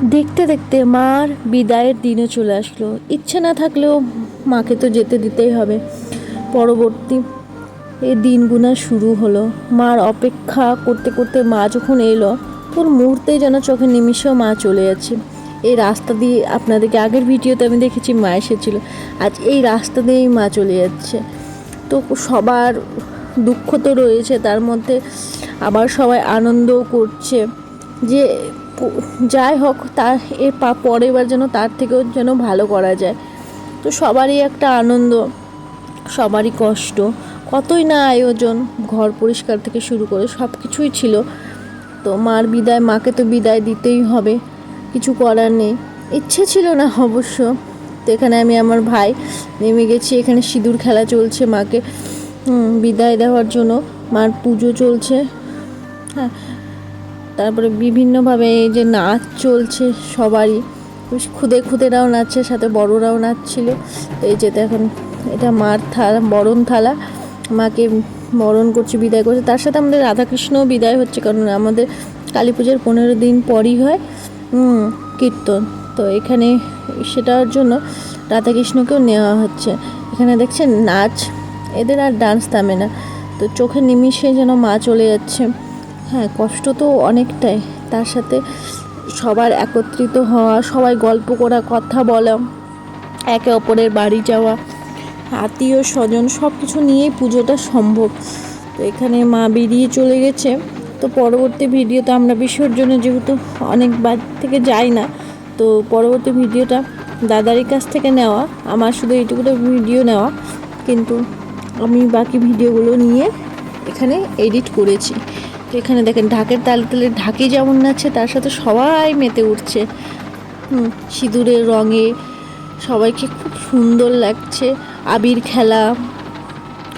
দেখতে দেখতে মার বিদায়ের দিনও চলে আসলো। ইচ্ছে না থাকলেও মাকে তো যেতে দিতেই হবে। পরবর্তী এই দিনগুনা শুরু হলো। মার অপেক্ষা করতে করতে মা যখন এলো তোর মুহূর্তেই যেন চোখের নিমিষেও মা চলে যাচ্ছে। এই রাস্তা দিয়ে আপনাদেরকে আগের ভিডিওতে আমি দেখেছি, মা এসেছিল। আজ এই রাস্তা দিয়েই মা চলে যাচ্ছে। তো সবার দুঃখ তো রয়েছে, তার মধ্যে আবার সবাই আনন্দও করছে যে যাই হোক, তার এর পরের বার যেন তার থেকেও যেন ভালো করা যায়। তো সবারই একটা আনন্দ, সবারই কষ্ট। কতই না আয়োজন, ঘর পরিষ্কার থেকে শুরু করে সব কিছুই ছিল। তো মার বিদায়, মাকে তো বিদায় দিতেই হবে, কিছু করার নেই। ইচ্ছে ছিল না অবশ্য। তো এখানে আমি আমার ভাই নেমে গেছি, এখানে সিঁদুর খেলা চলছে মাকে। বিদায় দেওয়ার জন্য মার পুজো চলছে। হ্যাঁ তারপরে বিভিন্নভাবে এই যে নাচ চলছে সবারই খুদে খুদেরাও নাচছে, সাথে বড়রাও নাচছিল। এই যে এখন এটা মার থালা, বরণ থালা। মাকে বরণ করছে, বিদায় করছে। তার সাথে আমাদের রাধাকৃষ্ণও বিদায় হচ্ছে, কারণ আমাদের কালী পুজোর পনেরো দিন পরই হয় কীর্তন। তো এখানে সেটার জন্য রাধাকৃষ্ণকেও নেওয়া হচ্ছে। এখানে দেখছেন, নাচ, এদের আর ডান্স থামে না। তো চোখের নিমিষে যেন মা চলে যাচ্ছে। হ্যাঁ কষ্ট তো অনেকটাই। তার সাথে সবার একত্রিত হওয়া, সবাই গল্প করা, কথা বলা, একে অপরের বাড়ি যাওয়া, আত্মীয় স্বজন সব কিছু নিয়েই পুজোটা সম্ভব। তো এখানে মা বেরিয়ে চলে গেছে। তো পরবর্তী ভিডিওতে আমরা বিসর্জনে যেহেতু অনেক বার থেকে যাই না, তো পরবর্তী ভিডিওটা দাদারির কাছ থেকে নেওয়া, আমার শুধু এইটুকুটা ভিডিও নেওয়া। কিন্তু আমি বাকি ভিডিওগুলো নিয়ে এখানে এডিট করেছি। তো এখানে দেখেন ঢাকের তালে তালে ঢাকি যেমন নাচছে তার সাথে সবাই মেতে উঠছে। হুম, সিঁদুরের রঙে সবাইকে খুব সুন্দর লাগছে। আবির খেলা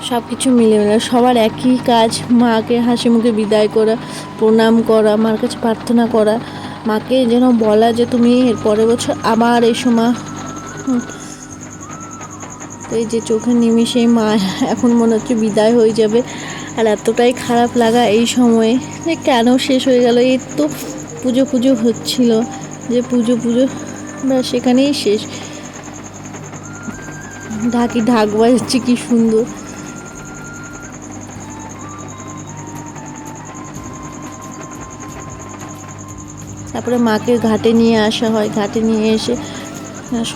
সব কিছু মিলে মিলে সবার একই কাজ মাকে হাসি মুখে বিদায় করা প্রণাম করা মার কাছে প্রার্থনা করা। মাকে যেন বলা যে তুমি এর পরের বছর আবার এসো মা। এই যে চোখের নিমিষেই মা এখন মনে হচ্ছে বিদায় হয়ে যাবে। আর এতটাই খারাপ লাগা এই সময়ে যে কেন শেষ হয়ে গেল? এই তো পুজো পুজো হচ্ছিল যে পুজো পুজো বা সেখানেই শেষ। ঢাকি ঢাক বাজাচ্ছে কি সুন্দর। তারপরে মাকে ঘাটে নিয়ে আসা হয়। ঘাটে নিয়ে এসে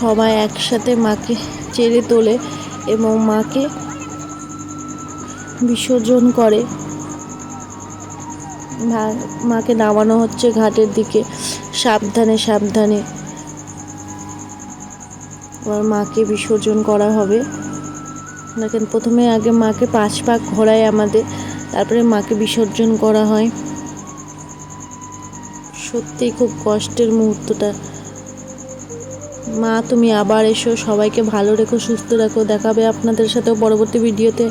সবাই একসাথে মাকে চেড়ে তোলে এবং মাকে বিসর্জন করে। মাকে নামানো হচ্ছে ঘাটের দিকে। সাবধানে সাবধানে। এবার মাকে বিসর্জন করা হবে। দেখেন, প্রথমে আগে মাকে পাঁচ পাক ঘোরায় আমাদের। তারপরে মাকে বিসর্জন করা হয়। সত্যিই খুব কষ্টের মুহূর্তটা। মা, তুমি আবার এসো। সবাইকে ভালো রেখো, সুস্থ রাখো। দেখাবে আপনাদের সাথেও পরবর্তী ভিডিওতে।